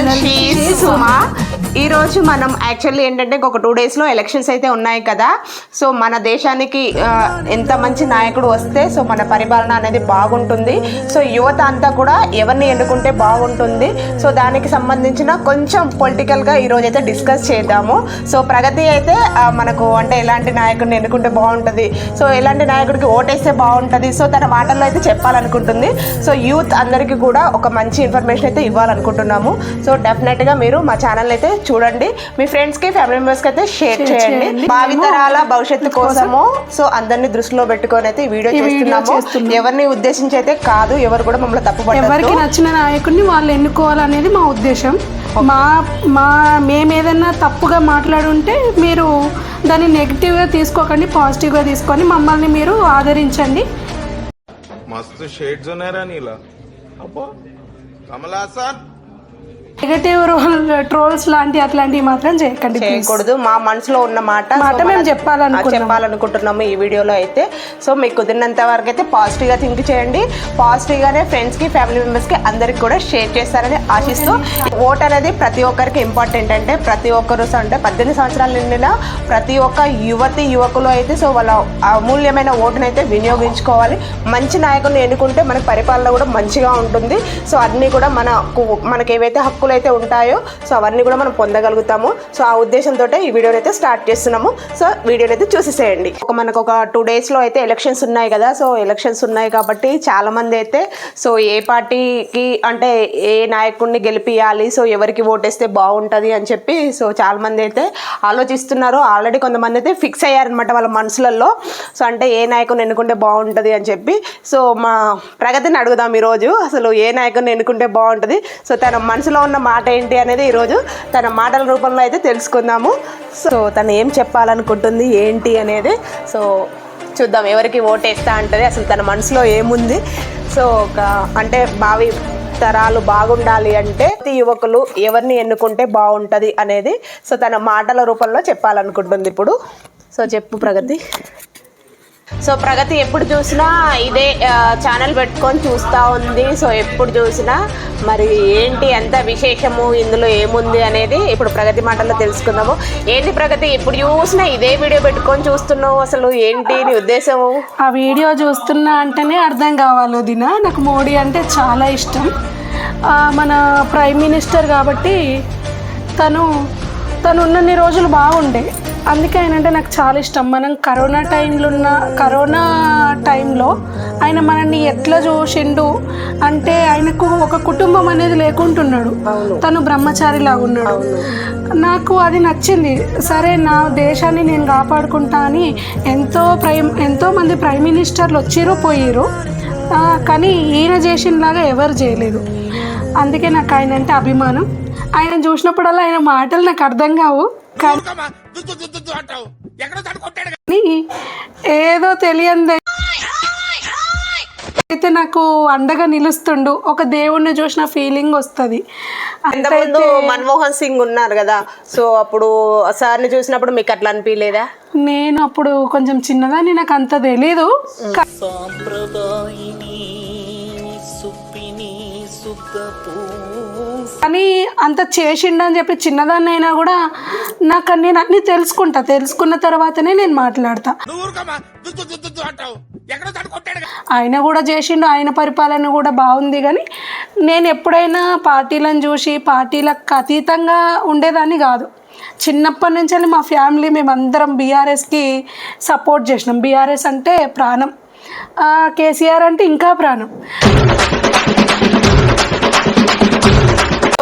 Channel సుమా ఈ రోజు మనం యాక్చువల్లీ ఏంటంటే ఒక టూ డేస్లో ఎలక్షన్స్ అయితే ఉన్నాయి కదా. సో మన దేశానికి ఎంత మంచి నాయకుడు వస్తే సో మన పరిపాలన అనేది బాగుంటుంది. సో యువత అంతా కూడా ఎవరిని ఎన్నుకుంటే బాగుంటుంది. సో దానికి సంబంధించిన కొంచెం పొలిటికల్గా ఈరోజు అయితే డిస్కస్ చేద్దాము. సో ప్రగతి అయితే మనకు అంటే ఎలాంటి నాయకుడిని ఎన్నుకుంటే బాగుంటుంది? సో ఎలాంటి నాయకుడికి ఓటేస్తే బాగుంటుంది? సో తన మాటల్లో అయితే చెప్పాలనుకుంటుంది. సో యూత్ అందరికీ కూడా ఒక మంచి ఇన్ఫర్మేషన్ అయితే ఇవ్వాలనుకుంటున్నాము. సో డెఫినెట్గా మీరు మా ఛానల్ అయితే చూడండి. మీ ఫ్రెండ్స్కి ఫ్యామిలీ మెంబర్స్కి అయితే షేర్ చేయండి. భావితరాల భవిష్యత్తు కోసము. సో అందరినీ దృష్టిలో పెట్టుకొని అయితే ఈ వీడియో చేస్తున్నాము. ఎవరిని ఉద్దేశించి అయితే కాదు ఎవరు కూడా మమ్మల్ని తప్పు ఎవరికి నచ్చిన నాయకుడిని వాళ్ళు ఎన్నుకోవాలనేది మా ఉద్దేశం. మా మా మేము ఏదైనా తప్పుగా మాట్లాడుంటే మీరు దాన్ని నెగిటివ్గా తీసుకోకండి పాజిటివ్గా తీసుకొని మమ్మల్ని మీరు ఆదరించండి. మస్తు షేడ్స్ ఉన్నారా నీలా. అబ్బా. కమలాసన్ నెగటివ్ రోల్ ట్రోల్స్ లాంటి అట్లాంటివి మాత్రం చేయకండి. చేయకూడదు మా మనసులో ఉన్న మాట మాట మేము మన-. ఆ, చెప్పాలనుకుంటున్నాము ఈ వీడియోలో అయితే సో మీకు కుదిరినంత వరకు అయితే పాజిటివ్గా థింక్ చేయండి పాజిటివ్గానే ఫ్రెండ్స్కి ఫ్యామిలీ మెంబర్స్కి అందరికి కూడా షేర్ చేస్తారని ఆశిస్తూ ఓట్ అనేది ప్రతి ఒక్కరికి ఇంపార్టెంట్ అంటే ప్రతి ఒక్కరు అంటే పద్దెనిమిది సంవత్సరాలు నిండిన ప్రతి ఒక్క యువతి యువకులు అయితే సో వాళ్ళ అమూల్యమైన ఓటును అయితే వినియోగించుకోవాలి మంచి నాయకుడిని ఎన్నుకుంటే మనకి పరిపాలన కూడా మంచిగా ఉంటుంది సో అన్నీ కూడా మనకు మనకి ఏవైతే హక్కులు అయితే ఉంటాయో సో అవన్నీ కూడా మనం పొందగలుగుతాము. సో ఆ ఉద్దేశంతో ఈ వీడియోని అయితే స్టార్ట్ చేస్తున్నాము. సో వీడియోని అయితే చూసేసేయండి. ఒక మనకు ఒక టూ డేస్లో అయితే ఎలక్షన్స్ ఉన్నాయి కదా సో ఎలక్షన్స్ ఉన్నాయి కాబట్టి చాలామంది అయితే సో ఏ పార్టీకి అంటే ఏ నాయకుడిని గెలిపియాలి సో ఎవరికి ఓటేస్తే బాగుంటుంది అని చెప్పి సో చాలామంది అయితే ఆలోచిస్తున్నారు. ఆల్రెడీ కొంతమంది అయితే ఫిక్స్ అయ్యారనమాట వాళ్ళ మనసులలో. సో అంటే ఏ నాయకుని ఎన్నుకుంటే బాగుంటుంది అని చెప్పి సో మా ప్రగతిని అడుగుదాం ఈరోజు. అసలు ఏ నాయకుని ఎన్నుకుంటే బాగుంటుంది? సో తన మనసులో ఉన్న మాట ఏంటి అనేది ఈరోజు తన మాటల రూపంలో అయితే తెలుసుకుందాము. సో తను ఏం చెప్పాలనుకుంటుంది ఏంటి అనేది సో చూద్దాం ఎవరికి ఓటేస్తా అంటది అసలు తన మనసులో ఏముంది. సో ఒక అంటే భావి తరాలు బాగుండాలి అంటే ప్రతి యువకులు ఎవరిని ఎన్నుకుంటే బాగుంటుంది అనేది సో తన మాటల రూపంలో చెప్పాలనుకుంటుంది ఇప్పుడు. సో చెప్పు ప్రగతి. సో ప్రగతి ఎప్పుడు చూసినా ఇదే ఛానల్ పెట్టుకొని చూస్తూ ఉంది. సో ఎప్పుడు చూసినా మరి ఏంటి ఎంత విశేషము ఇందులో ఏముంది అనేది ఇప్పుడు ప్రగతి మాటల్లో తెలుసుకుందాము. ఏంటి ప్రగతి ఎప్పుడు చూసినా ఇదే వీడియో పెట్టుకొని చూస్తున్నావు అసలు? ఏంటి నీ ఉద్దేశము? ఆ వీడియో చూస్తున్నా అంటేనే అర్థం కావాలి దిన నాకు మోడీ అంటే చాలా ఇష్టం. మన ప్రైమ్ మినిస్టర్ కాబట్టి తను తను ఉన్నన్ని రోజులు బాగుండే. అందుకే ఆయన అంటే నాకు చాలా ఇష్టం. మనం కరోనా టైంలో ఉన్న కరోనా టైంలో ఆయన మనల్ని ఎట్లా చూసిండు అంటే ఆయనకు ఒక కుటుంబం అనేది లేకుంటున్నాడు. తను బ్రహ్మచారి ఉన్నాడు. నాకు అది నచ్చింది. సరే నా దేశాన్ని నేను కాపాడుకుంటా అని ఎంతో ప్రైమ్ ఎంతో మంది ప్రైమ్ మినిస్టర్లు వచ్చిర్రు పోయిర్రు. ఆ, కానీ ఈయన చేసినలాగా ఎవరు చేయలేదు. అందుకే నాకు ఆయన అంటే అభిమానం. ఆయన చూసినప్పుడల్లా ఆయన మాటలు నాకు అర్థం కావు. కానీ ఏదో తెలియంది. అయితే నాకు అండగా నిలుస్తుండు. ఒక దేవుణ్ణి చూసిన ఫీలింగ్ వస్తుంది. ఇంతకుముందు మన్మోహన్ సింగ్ ఉన్నారు కదా సో అప్పుడు సార్ని చూసినప్పుడు మీకు అట్లా అనిపించలేదా? నేను అప్పుడు కొంచెం చిన్నదాన్ని నాకు అంత తెలీదు. కా- కానీ అంత చేసిండని చెప్పి చిన్నదాన్ని అయినా కూడా నాకు నేను అన్ని తెలుసుకుంటా. తెలుసుకున్న తర్వాతనే నేను మాట్లాడతా. ఆయన కూడా చేసిండు. ఆయన పరిపాలన కూడా బాగుంది కానీ నేను ఎప్పుడైనా పార్టీలను చూసి పార్టీలకు అతీతంగా ఉండేదాన్ని కాదు. చిన్నప్పటి నుంచి మా ఫ్యామిలీ మేమందరం బీఆర్ఎస్కి సపోర్ట్ చేసినాం. బీఆర్ఎస్ అంటే ప్రాణం. కేసీఆర్ అంటే ఇంకా ప్రాణం.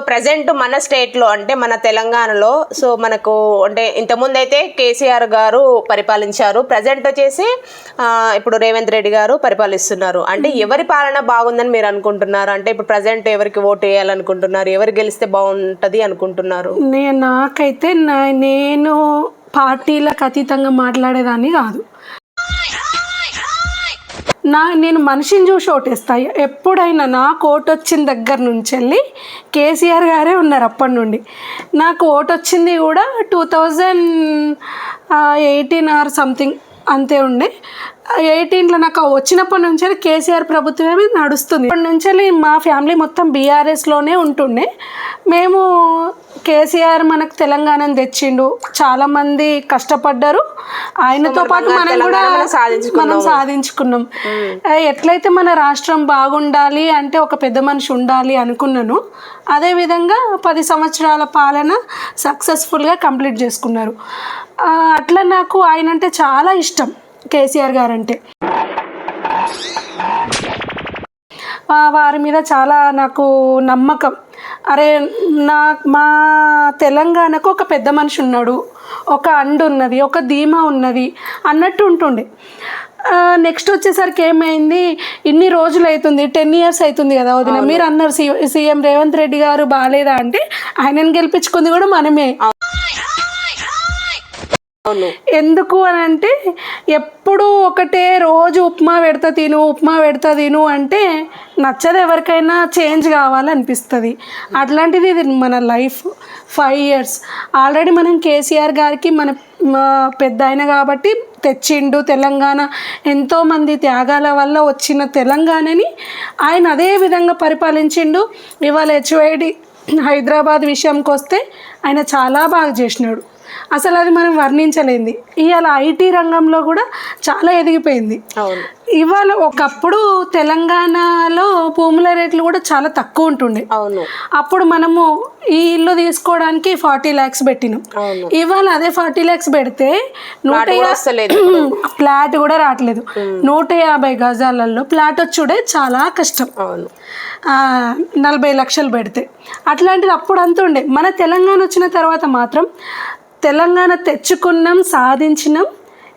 ప్రజెంట్ మన స్టేట్లో అంటే మన తెలంగాణలో సో మనకు అంటే ఇంతకుముందు అయితే కేసీఆర్ గారు పరిపాలించారు. ప్రజెంట్ వచ్చేసి ఇప్పుడు రేవంత్ రెడ్డి గారు పరిపాలిస్తున్నారు. అంటే ఎవరి పాలన బాగుందని మీరు అనుకుంటున్నారు? అంటే ఇప్పుడు ప్రజెంట్ ఎవరికి ఓటు వేయాలనుకుంటున్నారు? ఎవరు గెలిస్తే బాగుంటుంది అనుకుంటున్నారు? నేను నాకైతే నేను పార్టీలకు అతీతంగా మాట్లాడేదాన్ని కాదు. నా నేను మనిషిని చూసి ఓటేస్తా. ఎప్పుడైనా నాకు ఓటు వచ్చిన దగ్గర నుంచి వెళ్ళి కేసీఆర్ గారే ఉన్నారు అప్పటి నుండి. నాకు ఓటు వచ్చింది కూడా two thousand eighteen or something అంతే ఉండే. ఎయిటీన్లో నాకు వచ్చినప్పటి నుంచి కేసీఆర్ ప్రభుత్వమే నడుస్తుంది. అప్పటి నుంచి మా ఫ్యామిలీ మొత్తం బీఆర్ఎస్లోనే ఉంటుండే. మేము కేసీఆర్ మనకు తెలంగాణను తెచ్చిండు. చాలా మంది కష్టపడ్డారు. ఆయనతో పాటు మన కూడా మనం సాధించుకున్నాం. ఎట్లయితే మన రాష్ట్రం బాగుండాలి అంటే ఒక పెద్ద మనిషి ఉండాలి అనుకున్నాను. అదేవిధంగా పది సంవత్సరాల పాలన సక్సెస్ఫుల్గా కంప్లీట్ చేసుకున్నారు. అట్లా నాకు ఆయన అంటే చాలా ఇష్టం. కేసీఆర్ గారు అంటే వారి మీద చాలా నాకు నమ్మకం. అరే నా మా తెలంగాణకు ఒక పెద్ద మనిషి ఉన్నాడు. ఒక అండు ఉన్నది ఒక ధీమా ఉన్నది అన్నట్టు ఉంటుండే. నెక్స్ట్ వచ్చేసరికి ఏమైంది? ఇన్ని రోజులు అవుతుంది టెన్ ఇయర్స్ అవుతుంది కదా వదిన. మీరు అన్నారు సీఎం రేవంత్ రెడ్డి గారు బాగాలేదా అంటే ఆయనను గెలిపించుకుంది కూడా మనమే. ఎందుకు అని అంటే ఎప్పుడు ఒకటే రోజు ఉప్మా పెడతా తిను ఉప్మా పెడతా తిను అంటే నచ్చదు ఎవరికైనా చేంజ్ కావాలనిపిస్తుంది అట్లాంటిది ఇది మన లైఫ్ ఫైవ్ ఇయర్స్. ఆల్రెడీ మనం కేసీఆర్ గారికి మన పెద్ద ఆయన కాబట్టి తెచ్చిండు తెలంగాణ. ఎంతోమంది త్యాగాల వల్ల వచ్చిన తెలంగాణని ఆయన అదే విధంగా పరిపాలించిండు. ఇవాళ హెచ్వైడి హైదరాబాద్ విషయంకి వస్తే ఆయన చాలా బాగా చేసినాడు. అసలు అది మనం వర్ణించలేంది. ఇవాళ ఐటీ రంగంలో కూడా చాలా ఎదిగిపోయింది. ఇవాళ ఒకప్పుడు తెలంగాణలో భూముల రేట్లు కూడా చాలా తక్కువ ఉంటుండే. అవును. అప్పుడు మనము ఈ ఇల్లు తీసుకోవడానికి ఫార్టీ ల్యాక్స్ పెట్టినాం. ఇవాళ అదే ఫార్టీ ల్యాక్స్ పెడితే నూట ప్లాట్ కూడా రావట్లేదు. నూట యాభై గజాలలో ప్లాట్ వచ్చుడే చాలా కష్టం. అవును. నలభై లక్షలు పెడితే. అట్లాంటిది అప్పుడు అంత ఉండే. మన తెలంగాణ వచ్చిన తర్వాత మాత్రం తెలంగాణ తెచ్చుకున్నాం సాధించినాం.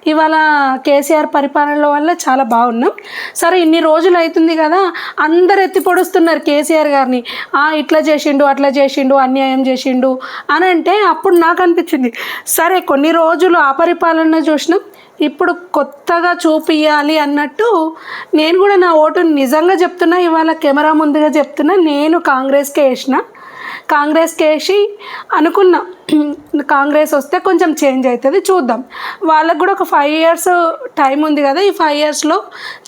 ఇవాళ కేసీఆర్ పరిపాలనలో వల్ల చాలా బాగున్నాం. సరే ఇన్ని రోజులు అవుతుంది కదా అందరు ఎత్తి పొడుస్తున్నారు కేసీఆర్ గారిని. "ఆ, ఇట్లా చేసిండు అట్లా చేసిండు అన్యాయం చేసిండు అని అంటే అప్పుడు నాకు అనిపించింది. సరే కొన్ని రోజులు ఆ పరిపాలన చూసినాం. ఇప్పుడు కొత్తగా చూపియాలి అన్నట్టు నేను కూడా నా ఓటు నిజంగా చెప్తున్నా ఇవాళ కెమెరా ముందుగా చెప్తున్నా నేను కాంగ్రెస్కే వేసిన. కాంగ్రెస్కి వేసి అనుకున్నా కాంగ్రెస్ వస్తే కొంచెం చేంజ్ అవుతుంది చూద్దాం. వాళ్ళకు కూడా ఒక ఫైవ్ ఇయర్స్ టైం ఉంది కదా ఈ ఫైవ్ ఇయర్స్లో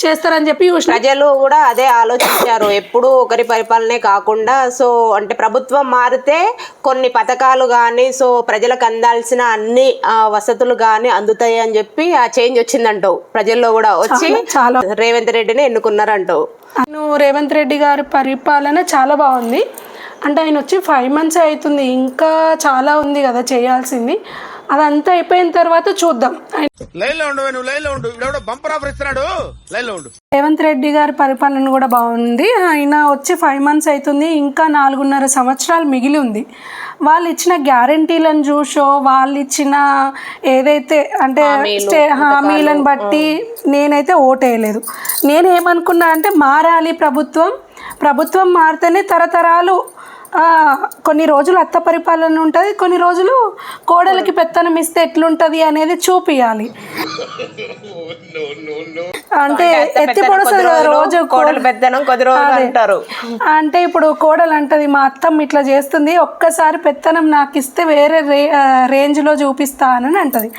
చేస్తారని చెప్పి ప్రజలు కూడా అదే ఆలోచించారు. ఎప్పుడు ఒకరి పరిపాలనే కాకుండా సో అంటే ప్రభుత్వం మారితే కొన్ని పథకాలు కానీ సో ప్రజలకు అందాల్సిన అన్ని వసతులు కానీ అందుతాయి అని చెప్పి ఆ చేంజ్ వచ్చిందంటావు ప్రజల్లో కూడా వచ్చి చాలా రేవంత్ రెడ్డిని ఎన్నుకున్నారంటావు రేవంత్ రెడ్డి గారి పరిపాలన చాలా బాగుంది. అంటే ఆయన వచ్చి ఫైవ్ మంత్స్ అవుతుంది ఇంకా చాలా ఉంది కదా చేయాల్సింది. అదంతా అయిపోయిన తర్వాత చూద్దాం. రేవంత్ రెడ్డి గారి పరిపాలన కూడా బాగుంది. ఆయన వచ్చి ఫైవ్ మంత్స్ అవుతుంది ఇంకా నాలుగున్నర సంవత్సరాలు మిగిలి ఉంది. వాళ్ళు ఇచ్చిన గ్యారంటీలను చూసో వాళ్ళు ఇచ్చిన ఏదైతే అంటే స్టే హామీలను బట్టి నేనైతే ఓటేయలేదు. నేను ఏమనుకున్నా అంటే మారాలి ప్రభుత్వం. ప్రభుత్వం మారితేనే తరతరాలు కొన్ని రోజులు అత్త పరిపాలన ఉంటుంది కొన్ని రోజులు కోడలికి పెత్తనం ఇస్తే ఎట్లుంటుంది అనేది చూపియాలి. అంటే ఎత్తి పొడుస్తుంది రోజు కోడలు పెద్దనం కొద్ది రోజులు. అంటారు. అంటే ఇప్పుడు కోడలు అంటది మా అత్తమ్మ ఇట్లా చేస్తుంది ఒక్కసారి పెత్తనం నాకు ఇస్తే వేరే రే రేంజ్లో చూపిస్తా అని అంటది.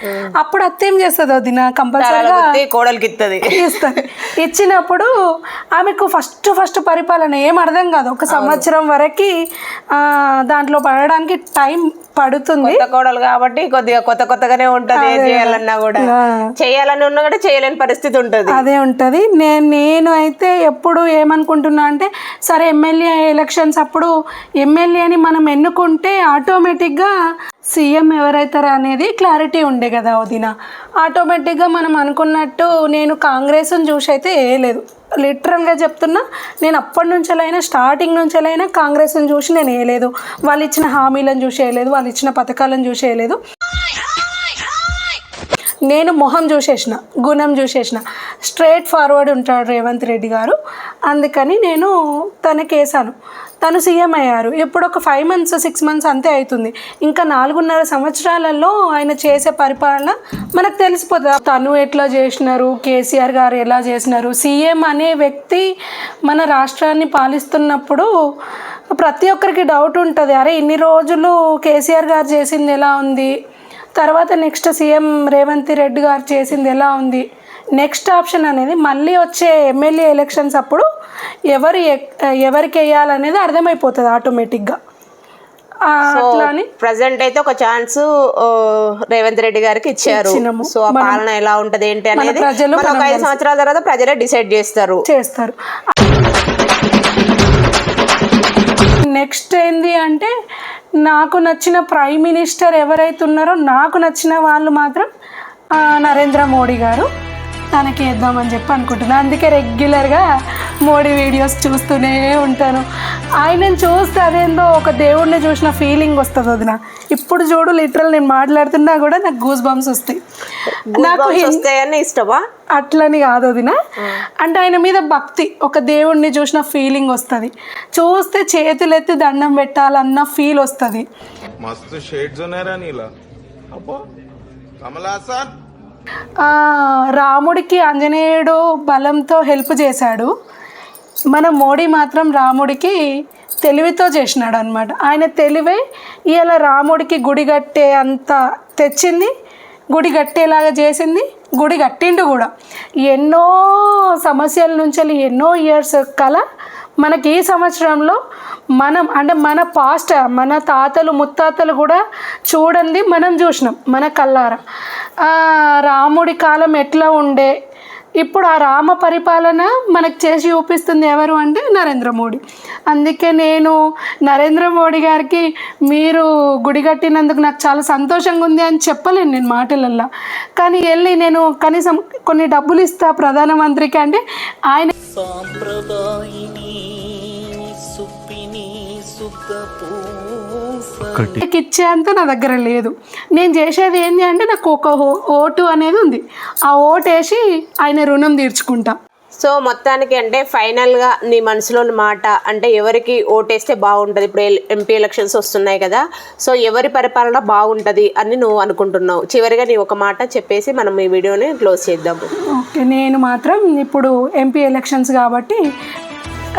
అప్పుడు అత్త ఏం చేస్తుంది వదిన కంపల్సరీగా కోడలికి ఇస్తుంది ఇస్తుంది. ఇచ్చినప్పుడు ఆమెకు ఫస్ట్ ఫస్ట్ పరిపాలన ఏం అర్థం కాదు. ఒక సంవత్సరం వరకు దాంట్లో పడడానికి టైం పడుతుంది. కొత్త కోడలు కాబట్టి కొద్దిగా కొత్త కొత్తగానే ఉంటది ఏం చేయాలన్నా కూడా. చేయాలని ఉన్నా కూడా చేయలేని పరిస్థితి ఉంటది. అదే ఉంటుంది. నేను నేను అయితే ఎప్పుడు ఏమనుకుంటున్నా అంటే సరే ఎమ్మెల్యే ఎలక్షన్స్ అప్పుడు ఎమ్మెల్యేని మనం ఎన్నుకుంటే ఆటోమేటిక్గా సీఎం ఎవరైతారా అనేది క్లారిటీ ఉండే కదా వదిన. ఆటోమేటిక్గా మనం అనుకున్నట్టు నేను కాంగ్రెస్ని చూసి అయితే వేయలేదు. లిటరల్గా చెప్తున్నా నేను అప్పటి నుంచెలైనా స్టార్టింగ్ నుంచెలైనా కాంగ్రెస్ని చూసి నేను వేయలేదు. వాళ్ళు ఇచ్చిన హామీలను చూసి వేయలేదు వాళ్ళు ఇచ్చిన పథకాలను చూసి వేయలేదు. నేను మొహం చూసేసిన గుణం చూసేసిన స్ట్రైట్ ఫార్వర్డ్ ఉంటాడు రేవంత్ రెడ్డి గారు. అందుకని నేను తనకేసాను. తను సీఎం అయ్యారు. ఇప్పుడు ఒక ఫైవ్ మంత్స్ సిక్స్ మంత్స్ అంతే అవుతుంది ఇంకా నాలుగున్నర సంవత్సరాలలో ఆయన చేసే పరిపాలన మనకు తెలిసిపోతుంది. తను ఎట్లా చేసినారు కేసీఆర్ గారు ఎలా చేసినారు సీఎం అనే వ్యక్తి మన రాష్ట్రాన్ని పాలిస్తున్నప్పుడు ప్రతి ఒక్కరికి డౌట్ ఉంటుంది. అరే ఇన్ని రోజులు కేసీఆర్ గారు చేసింది ఎలా ఉంది? తర్వాత నెక్స్ట్ సీఎం రేవంత్ రెడ్డి గారు చేసింది ఎలా ఉంది? నెక్స్ట్ ఆప్షన్ అనేది మళ్ళీ వచ్చే ఎమ్మెల్యే ఎలక్షన్స్ అప్పుడు ఎవరు ఎవరికి వేయాలనేది అర్థమైపోతుంది ఆటోమేటిక్గా. ప్రజెంట్ అయితే ఒక ఛాన్స్ రేవంత్ రెడ్డి గారికి ఇచ్చారు. సో ఆ పాలన ఎలా ఉంటది ఏంటి అనేది ప్రజలు, ఒక ఐదు సంవత్సరాల తర్వాత ప్రజలే డిసైడ్ చేస్తారు. చేస్తారు. నెక్స్ట్ ఏంది అంటే నాకు నచ్చిన ప్రైమ్ మినిస్టర్ ఎవరైతే ఉన్నారో నాకు నచ్చిన వాళ్ళు మాత్రం నరేంద్ర మోడీ గారు. తనకి వేద్దామని చెప్పి అనుకుంటున్నాను అందుకే రెగ్యులర్గా మోడీ వీడియోస్ చూస్తూనే ఉంటాను. ఆయనని చూస్తే అదేందో ఒక దేవుడిని చూసిన ఫీలింగ్ వస్తుంది వదిన. ఇప్పుడు చూడు లిటరల్ నేను మాట్లాడుతున్నా కూడా నాకు గూస్ బంప్స్ వస్తాయి. నాకు వస్తాయని ఇష్టమా? అట్లని కాదు వదిన. అంటే ఆయన మీద భక్తి ఒక దేవుడిని చూసిన ఫీలింగ్ వస్తుంది. చూస్తే చేతులెత్తి దండం పెట్టాలన్న ఫీల్ వస్తుంది. మస్తు షేడ్స్ ఉన్నారా నీలా. అబ్బో. రాముడికి ఆంజనేయుడు బలంతో హెల్ప్ చేశాడు. మన మోడీ మాత్రం రాముడికి తెలివితో చేసినాడు అనమాట ఆయన తెలివే ఇలా రాముడికి గుడి కట్టే అంత తెచ్చింది గుడి కట్టేలాగా చేసింది గుడి కట్టిండు కూడా. ఎన్నో సమస్యల నుంచి వెళ్ళి ఎన్నో ఇయర్స్ కల మనకి ఈ సంవత్సరంలో మనం అంటే మన పాస్ట్ మన తాతలు ముత్తాతలు కూడా చూడండి మనం చూసినాం మన కల్లారా రాముడి కాలం ఎట్లా ఉండే ఇప్పుడు ఆ రామ పరిపాలన మనకు చేసి చూపిస్తుంది ఎవరు అంటే నరేంద్ర మోడీ. అందుకే నేను నరేంద్ర మోడీ గారికి మీరు గుడి కట్టినందుకు నాకు చాలా సంతోషంగా ఉంది అని చెప్పలేను నేను మాటలల్లో. కానీ వెళ్ళి నేను కనీసం కొన్ని డబ్బులు ఇస్తా ప్రధానమంత్రికి అంటే ఆయన సాంప్రదాయిని నాకు ఇచ్చేంత నా దగ్గర లేదు. నేను చేసేది ఏంటి అంటే నాకు ఒక ఓటు అనేది ఉంది. ఆ ఓటు వేసి ఆయన రుణం తీర్చుకుంటా. సో మొత్తానికి అంటే ఫైనల్గా నీ మనసులోని మాట అంటే ఎవరికి ఓటేస్తే బాగుంటది. ఇప్పుడు ఎంపీ ఎలక్షన్స్ వస్తున్నాయి కదా. సో ఎవరి పరిపాలన బాగుంటది అని నువ్వు అనుకుంటున్నావు. చివరిగా నీ ఒక మాట చెప్పేసి మనం ఈ వీడియోని క్లోజ్ చేద్దాము. ఓకే నేను మాత్రం ఇప్పుడు ఎంపీ ఎలక్షన్స్ కాబట్టి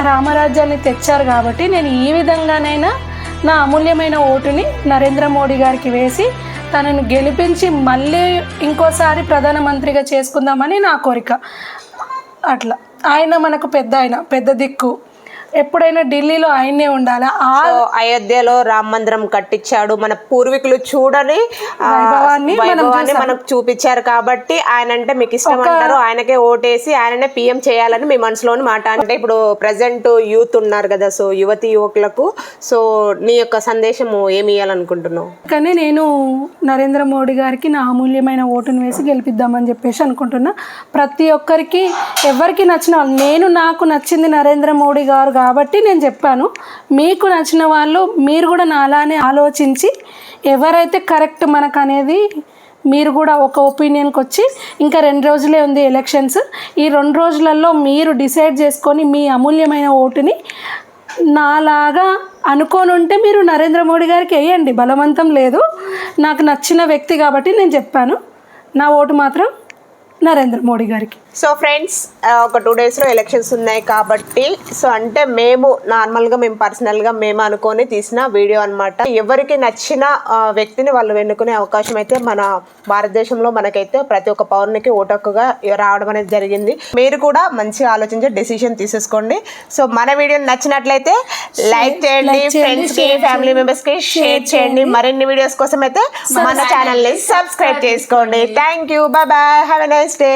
రామరాజ్యాన్ని తెచ్చారు కాబట్టి నేను ఈ విధంగానైనా నా అమూల్యమైన ఓటుని నరేంద్ర మోడీ గారికి వేసి తనను గెలిపించి మళ్ళీ ఇంకోసారి ప్రధానమంత్రిగా చేసుకుందామని నా కోరిక. అట్లా. ఆయన మనకు పెద్ద ఆయన పెద్ద దిక్కు. ఎప్పుడైనా ఢిల్లీలో ఆయనే ఉండాలి? అయోధ్యలో రామ మందిరం కట్టించాడు. మన పూర్వీకులు చూడని వైభవాన్ని. మనకు చూపించారు కాబట్టి ఆయన అంటే మీకు ఇష్టం అంటారు. ఆయనకే ఓటేసి ఆయననే పిఎం చేయాలని మీ మనసులోని మాట అంటే ఇప్పుడు ప్రజెంట్ యూత్ ఉన్నారు కదా సో యువతి యువకులకు. సో నీ యొక్క సందేశము ఏమి ఇవ్వాలనుకుంటున్నావు కానీ నేను నరేంద్ర మోడీ గారికి నా అమూల్యమైన ఓటును వేసి గెలిపిద్దామని చెప్పేసి అనుకుంటున్నా. ప్రతి ఒక్కరికి ఎవరికి నచ్చిన నేను నాకు నచ్చింది నరేంద్ర మోడీ గారు కాబట్టి నేను చెప్పాను. మీకు నచ్చిన వాళ్ళు మీరు కూడా నాలానే ఆలోచించి ఎవరైతే కరెక్ట్ మనకు అనేది మీరు కూడా ఒక ఒపీనియన్కి వచ్చి ఇంకా రెండు రోజులే ఉంది ఎలక్షన్స్. ఈ రెండు రోజులలో మీరు డిసైడ్ చేసుకొని మీ అమూల్యమైన ఓటుని నాలాగా అనుకోని ఉంటే మీరు నరేంద్ర మోడీ గారికి వేయండి. బలవంతం లేదు. నాకు నచ్చిన వ్యక్తి కాబట్టి నేను చెప్పాను. నా ఓటు మాత్రం నరేంద్ర మోడీ గారికి. సో ఫ్రెండ్స్ ఒక టూ డేస్లో ఎలక్షన్స్ ఉన్నాయి కాబట్టి సో అంటే మేము నార్మల్గా మేము పర్సనల్గా మేము అనుకొని తీసిన వీడియో అన్నమాట. ఎవరికి నచ్చిన వ్యక్తిని వాళ్ళు వెన్నుకునే అవకాశం అయితే మన భారతదేశంలో మనకైతే ప్రతి ఒక్క పౌరునికి ఓటక్కుగా రావడం అనేది జరిగింది. మీరు కూడా మంచిగా ఆలోచించి డెసిషన్ తీసేసుకోండి. సో మన వీడియో నచ్చినట్లయితే లైక్ చేయండి like చేయండి, ఫ్రెండ్స్కి share ఫ్యామిలీ మెంబర్స్కి షేర్ చేయండి. మరిన్ని వీడియోస్ కోసం అయితే మన ఛానల్ని సబ్స్క్రైబ్ చేసుకోండి. Thank you bye bye have a nice day